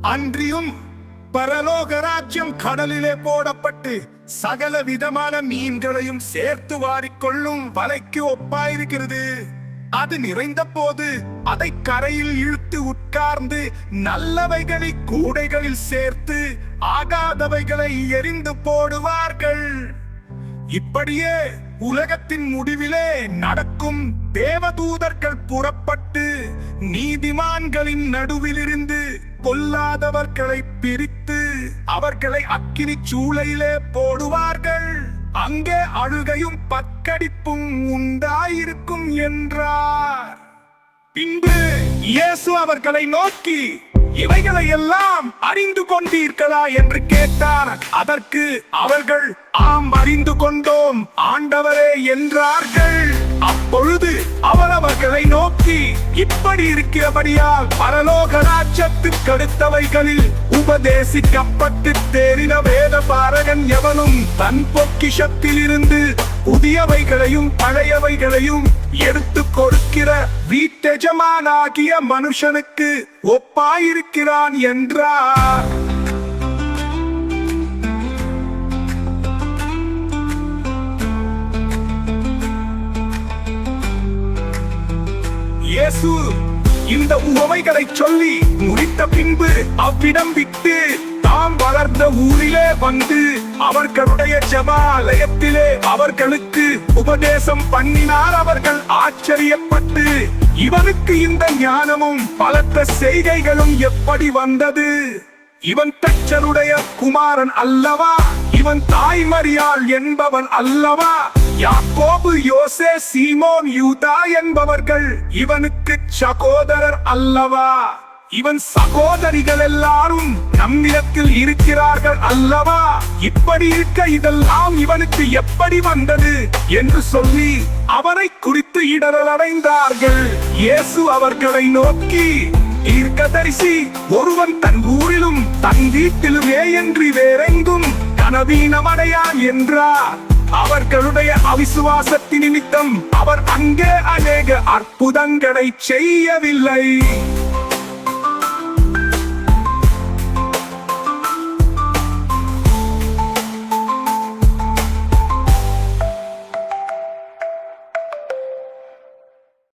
அன்றியும் பரலோக ராஜ்யம் கடலிலே போடப்பட்டு சகல விதமான மீன்களையும் சேர்த்து வாரிக்கொள்ளும் வலைக்கு ஒப்பாயிருக்கிறது. அது நிறைந்த போது அதை கரையில் இழுத்து உட்கார்ந்து நல்லவைகளை கூடைகளில் சேர்த்து ஆகாதவைகளை எரிந்து போடுவார்கள். இப்படியே உலகத்தின் முடிவிலே நடக்கும் தேவதூதர்கள் புறப்பட்டு நீதிமான்களின் நடுவிலிருந்து பொல்லாதவர்களை பிரித்து அவர்களை அக்கினி சூளையிலே போடுவார்கள். அங்கே அழுகையும் பற்கடிப்பும் உண்டாயிருக்கும் என்றார். பின்பு இயேசு அவர்களை நோக்கி இவைகளை எல்லாம் அறிந்து கொண்டீர்களா? என்று கேட்டார். அதற்கு அவர்கள் ஆம் அறிந்து கொண்டோம் ஆண்டவரே என்றார்கள். அப்பொழுது அவர் அவர்களை நோக்கி இப்படி இருக்கிறபடியால் பரலோக ராஜ்யத்துக்கு அடுத்தவைகளில் உபதேசிக்கப்பட்டு தேறின வேத பாரகன் எவனும் தன் பொக்கிஷத்தில் இருந்து புதியவைகளையும் பழையவைகளையும் எடுத்து கொடுக்கிற வீட்டெஜமானாகிய மனுஷனுக்கு ஒப்பாயிருக்கிறான் என்றார். இயேசு இந்த உவமைகளை சொல்லி முடித்த பின்பு அவ்விடம் விட்டு தாம் வளர்ந்த ஊரிலே வந்து அவர்களுடைய ஜபாலயத்திலே அவர்களுக்கு உபதேசம் பண்ணினார் அவர்கள் ஆச்சரியப்பட்டு இவனுக்கு இந்த ஞானமும் பலத்த செய்கைகளும் எப்படி வந்தது? இவன் தச்சருடைய குமாரன் அல்லவா? இவன் தாய்மறியாள் என்பவன் அல்லவா? யாக்கோபு யோசே சீமோன் யூதா என்பவர்கள் இவனுக்கு சகோதரர் அல்லவா? இவன் சகோதரிகள் எல்லாரும் நம்மிடத்தில் இருக்கிறார்கள் அல்லவா? இப்படி இருக்க இதெல்லாம் இவனுக்கு எப்படி வந்தது என்று சொல்லி அவனை குறித்து இடரல் அடைந்தார்கள் இயேசு அவர்களை நோக்கி தீர்க்கதரிசி ஒருவன் தன் ஊரிலும் தன் வீட்டிலுமே என்று வேறெங்கும் கனவீனமடையான் என்றார். அவர்களுடைய அவிசுவாசத்தின் நிமித்தம் அவர் அங்கே அநேக அற்புதங்களை செய்யவில்லை.